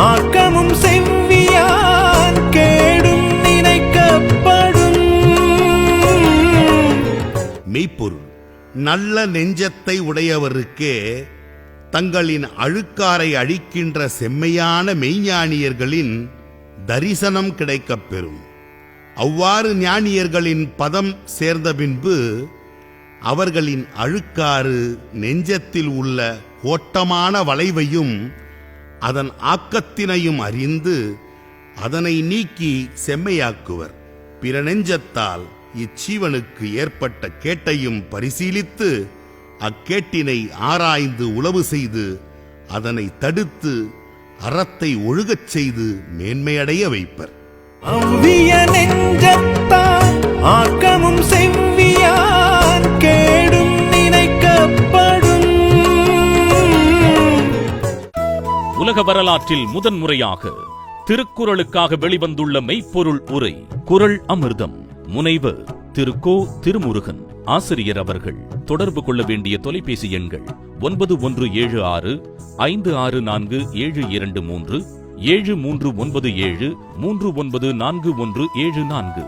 ஆக்கமும் செவ்வியான் கேடும் நினைக்கப்படும். மெய்ப்பொருள் நல்ல நெஞ்சத்தை உடையவருக்கே தங்களின் அழுக்காரை அழிக்கின்ற செம்மையான மெய்ஞானியர்களின் தரிசனம் கிடைக்கப் பெறும். அவ்வாறு ஞானியர்களின் பதம் சேர்ந்த பின்பு அவர்களின் அழுக்காறு நெஞ்சத்தில் உள்ள ஓட்டமான வளைவையும் அதன் ஆக்கத்தினையும் அறிந்து அதனை நீக்கி செம்மையாக்குவர். பிற நெஞ்சத்தால் இச்சீவனுக்கு ஏற்பட்ட கேட்டையும் பரிசீலித்து அக்கேட்டினை ஆராய்ந்து உளவு செய்து அதனை தடுத்து அறத்தை ஒழுகச் செய்து மேன்மையடைய வைப்பர். நெஞ்சத்தால் ஆக்க உலக வரலாற்றில் முதன்முறையாக திருக்குறளுக்காக வெளிவந்துள்ள மெய்ப்பொருள் உரை குரல் அமிர்தம். முனைவர் திருக்கோ திருமுருகன் ஆசிரியர் அவர்கள். தொடர்பு கொள்ள வேண்டிய தொலைபேசி எண்கள் ஒன்பது ஒன்று ஏழு ஆறு ஐந்து ஆறு நான்கு ஏழு இரண்டு மூன்று ஏழு மூன்று ஒன்பது ஏழு மூன்று ஒன்பது நான்கு ஒன்று ஏழு நான்கு.